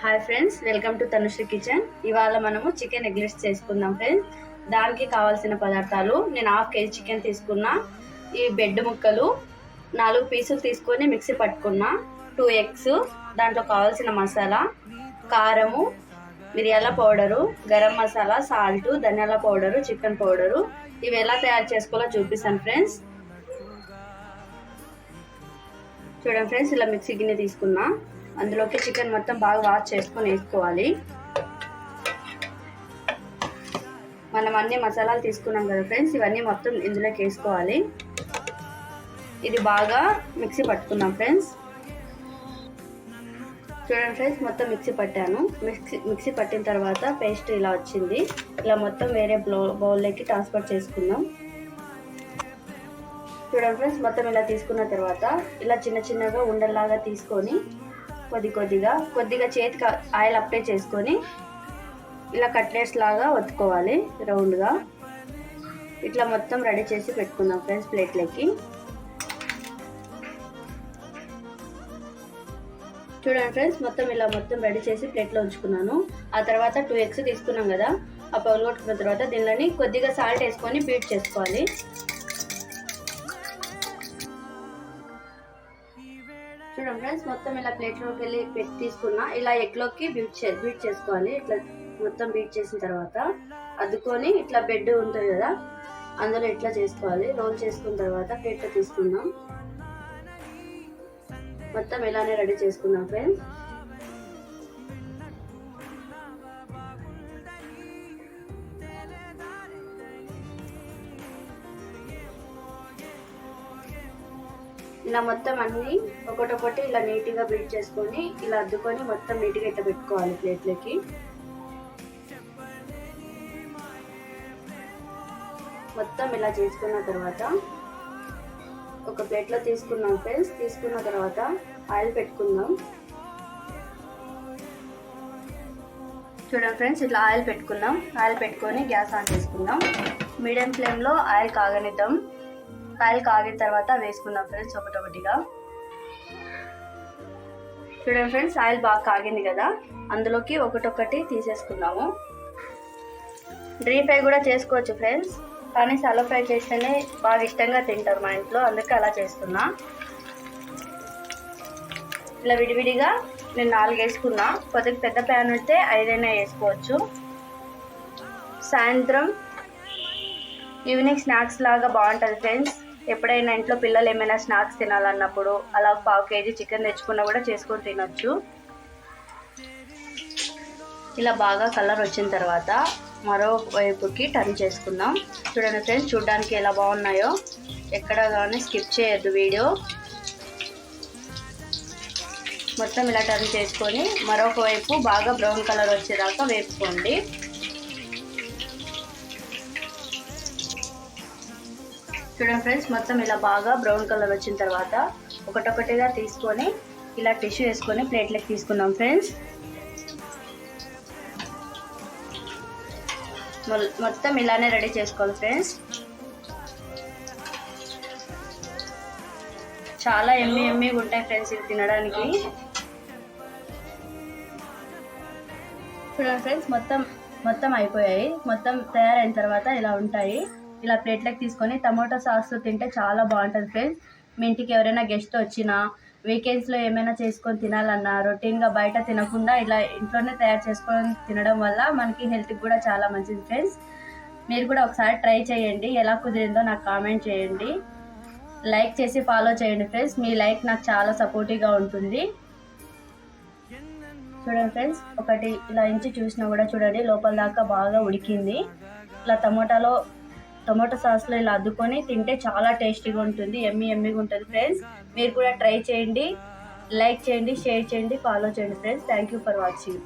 Hi friends welcome to Tanushree kitchen ఇవాళ మనము chicken eggless చేసుకుందాం ఫ్రెండ్స్ దానికి కావాల్సిన పదార్థాలు నేను హాఫ్ కేజీ చికెన్ తీసుకున్నా. ఈ బెడ్ ముక్కలు నాలుగు పీసులు తీసుకొని మిక్సీ పట్టుకున్నా. టూ ఎగ్స్ దాంట్లో కావాల్సిన మసాలా కారము మిరియాల పౌడరు గరం మసాలా సాల్ట్ ధనియాల పౌడరు చికెన్ పౌడరు. ఇవి ఎలా తయారు చేసుకోవాలో చూపిస్తాను ఫ్రెండ్స్ చూడండి ఫ్రెండ్స్ ఇలా మిక్సీ గిన్నె తీసుకున్నా. అందులోకి చికెన్ మొత్తం బాగా వాష్ చేసుకొని వేసుకోవాలి. మనం అన్ని మసాలాలు తీసుకున్నాం కదా ఫ్రెండ్స్ ఇవన్నీ మొత్తం ఇందులోకి వేసుకోవాలి. ఇది బాగా మిక్సీ పట్టుకున్నాం ఫ్రెండ్స్ చూడండి ఫ్రెండ్స్ మొత్తం మిక్సీ పట్టాను. మిక్సీ మిక్సీ పట్టిన తర్వాత పేస్ట్ ఇలా వచ్చింది. ఇలా మొత్తం వేరే బ్లో బౌల్లోకి ట్రాన్స్ఫర్ చేసుకుందాం. చూడండి ఫ్రెండ్స్ మొత్తం ఇలా తీసుకున్న తర్వాత ఇలా చిన్న చిన్నగా ఉండల్లాగా తీసుకొని కొద్ది కొద్దిగా కొద్దిగా చేతికి ఆయిల్ అప్లై చేసుకొని ఇలా కట్లెట్స్ లాగా ఒత్తుకోవాలి రౌండ్గా. ఇట్లా మొత్తం రెడీ చేసి పెట్టుకుందాం ఫ్రెండ్స్ ప్లేట్లకి. చూడండి ఫ్రెండ్స్ మొత్తం ఇలా మొత్తం రెడీ చేసి ప్లేట్లో ఉంచుకున్నాను. ఆ తర్వాత టూ ఎగ్స్ తీసుకున్నాం కదా ఆ పగలగొట్టుకున్న తర్వాత దీనిలోని కొద్దిగా సాల్ట్ వేసుకొని బీట్ చేసుకోవాలి. చూడండి ఫ్రెండ్స్ మొత్తం ఇలా ప్లేట్లోకి వెళ్ళి పెట్టి తీసుకున్నా. ఇలా ఎగ్లోకి బీట్ చే బీట్ చేసుకోవాలి. ఇట్లా మొత్తం బీట్ చేసిన తర్వాత అద్దుకొని ఇట్లా బెడ్ ఉంటుంది కదా అందులో ఇట్లా చేసుకోవాలి. రోల్ చేసుకున్న తర్వాత ప్లేట్లో తీసుకుందాం. మొత్తం ఇలానే రెడీ చేసుకుందాం ఫ్రెండ్స్. ఇలా మొత్తం అన్ని ఒకటొకటి ఇలా నీట్గా బీట్ చేసుకొని ఇలా అద్దుకొని మొత్తం నీట్గా ఇట్లా పెట్టుకోవాలి ప్లేట్లకి. మొత్తం ఇలా చేసుకున్న తర్వాత ఒక ప్లేట్లో తీసుకున్నాం ఫ్రెండ్స్. తీసుకున్న తర్వాత ఆయిల్ పెట్టుకుందాం. చూడండి ఫ్రెండ్స్ ఇట్లా ఆయిల్ పెట్టుకుందాం. ఆయిల్ పెట్టుకొని గ్యాస్ ఆన్ చేసుకుందాం. మీడియం ఫ్లేమ్లో ఆయిల్ కాగనిద్దాం. ఆయిల్ కాగిన తర్వాత వేసుకుందాం ఫ్రెండ్స్ ఒకటొకటిగా. చూడండి ఫ్రెండ్స్ ఆయిల్ బాగా కాగింది కదా అందులోకి ఒకటొకటి తీసేసుకుందాము. డ్రీ ఫ్రై కూడా చేసుకోవచ్చు ఫ్రెండ్స్ కానీ సలో ఫ్రై చేస్తేనే బాగా ఇష్టంగా తింటారు మా ఇంట్లో అందుకే అలా చేస్తున్నా. ఇలా విడివిడిగా నేను నాలుగు వేసుకున్నా కొద్దిగా పెద్ద ప్యాన్ ఉంటే ఐదైనా వేసుకోవచ్చు. సాయంత్రం ఈవినింగ్ స్నాక్స్ లాగా బాగుంటుంది ఫ్రెండ్స్. ఎప్పుడైనా ఇంట్లో పిల్లలు ఏమైనా స్నాక్స్ తినాలన్నప్పుడు అలా పావు కేజీ చికెన్ తెచ్చుకున్నా కూడా చేసుకొని తినొచ్చు. ఇలా బాగా కలర్ వచ్చిన తర్వాత మరో వైపుకి టర్న్ చేసుకుందాం. చూడండి ఫ్రెండ్స్ చూడడానికి ఎలా బాగున్నాయో. ఎక్కడ కానీ స్కిప్ చేయొద్దు వీడియో. మొత్తం ఇలా టర్న్ చేసుకొని మరొక వైపు బాగా బ్రౌన్ కలర్ వచ్చేదాకా వేపుకోండి. చూడండి ఫ్రెండ్స్ మొత్తం ఇలా బాగా బ్రౌన్ కలర్ వచ్చిన తర్వాత ఒకటొకటిగా తీసుకొని ఇలా టిష్యూ వేసుకొని ప్లేట్లోకి తీసుకుందాం ఫ్రెండ్స్ మొత్తం ఇలానే రెడీ చేసుకోవాలి ఫ్రెండ్స్ చాలా ఎమ్మి ఎమ్మిగా ఉంటాయి ఫ్రెండ్స్ ఇవి తినడానికి. చూడండి ఫ్రెండ్స్ మొత్తం మొత్తం అయిపోయాయి. మొత్తం తయారైన తర్వాత ఇలా ఉంటాయి. ఇలా ప్లేట్లోకి తీసుకొని టమాటో సాస్ తింటే చాలా బాగుంటుంది ఫ్రెండ్స్ మీ ఇంటికి ఎవరైనా గెస్ట్ వచ్చినా వీకెండ్స్లో ఏమైనా చేసుకొని తినాలన్నా రొటీన్గా బయట తినకుండా ఇలా ఇంట్లోనే తయారు చేసుకొని తినడం వల్ల మనకి హెల్త్కి కూడా చాలా మంచిది ఫ్రెండ్స్ మీరు కూడా ఒకసారి ట్రై చేయండి. ఎలా కుదిరిందో నాకు కామెంట్ చేయండి. లైక్ చేసి ఫాలో చేయండి ఫ్రెండ్స్ మీ లైక్ నాకు చాలా సపోర్టివ్గా ఉంటుంది. చూడండి ఫ్రెండ్స్ ఒకటి ఇలా ఇంచి చూసినా కూడా చూడండి లోపల దాకా బాగా ఉడికింది. ఇలా టమోటాలో టొమాటో సాస్లో ఇలా అద్దుకొని తింటే చాలా టేస్టీగా ఉంటుంది ఎమ్మి ఎమ్మిగా ఉంటుంది ఫ్రెండ్స్. మీరు కూడా ట్రై చేయండి లైక్ చేయండి షేర్ చేయండి ఫాలో చేయండి friends. Thank you for watching.